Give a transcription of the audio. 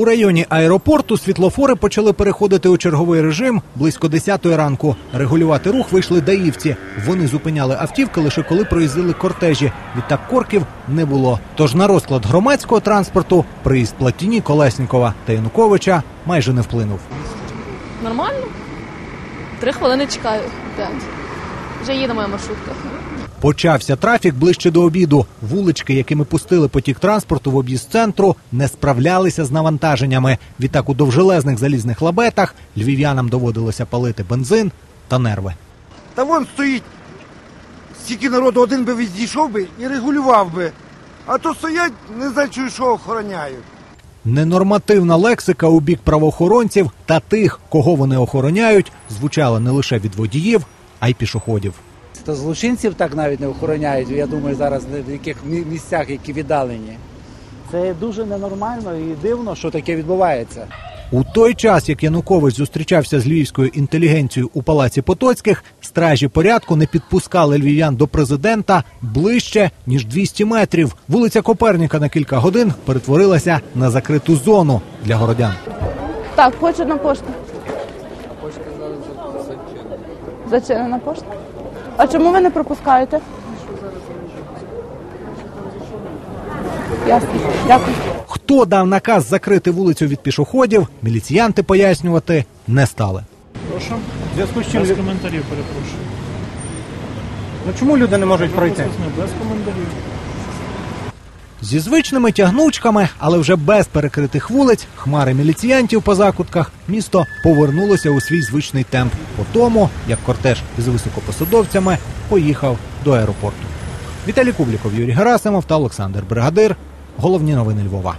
У районі аеропорту світлофори почали переходити у черговий режим близько 10 ранку. Регулювати рух вийшли даївці. Вони зупиняли автівки лише коли проїздили кортежі. Відтак корків не було. Тож на розклад громадського транспорту приїзд Платіні, Колеснікова та Януковича майже не вплинув. Нормально. Три хвилини чекаю. П'ять. Вже їде моя маршрутка. Почався трафік ближче до обіду. Вулички, якими пустили потік транспорту в об'їзд центру, не справлялися з навантаженнями. Відтак у довжелезних залізних лабетах львів'янам доводилося палити бензин та нерви. Та вон стоїть. Стільки народу один би відійшов би і регулював би. А то стоять, не знаю, що охороняють. Ненормативна лексика у бік правоохоронців та тих, кого вони охороняють, звучала не лише від водіїв, а й пішоходів. То злочинців так навіть не охороняють, я думаю, зараз в яких місцях, які віддалені. Це дуже ненормально і дивно, що таке відбувається. У той час, як Янукович зустрічався з львівською інтелігенцією у палаці Потоцьких, стражі порядку не підпускали львів'ян до президента ближче ніж 200 метрів. Вулиця Коперніка на кілька годин перетворилася на закриту зону для городян. Так, хочу на пошту. Зачинена пошта. А чому ви не пропускаєте? Ясно. Дякую. Хто дав наказ закрити вулицю від пішоходів, міліціянти пояснювати не стали. Прошу. Зв'язку з чим Без коментарів перепрошую. ну, чому люди не можуть пройти? Без коментарів. Зі звичними тягнучками, але вже без перекритих вулиць, хмари міліціянтів по закутках, місто повернулося у свій звичний темп по тому, як кортеж із високопосадовцями поїхав до аеропорту. Віталій Кубліков, Юрій Герасимов та Олександр Бригадир. Головні новини Львова.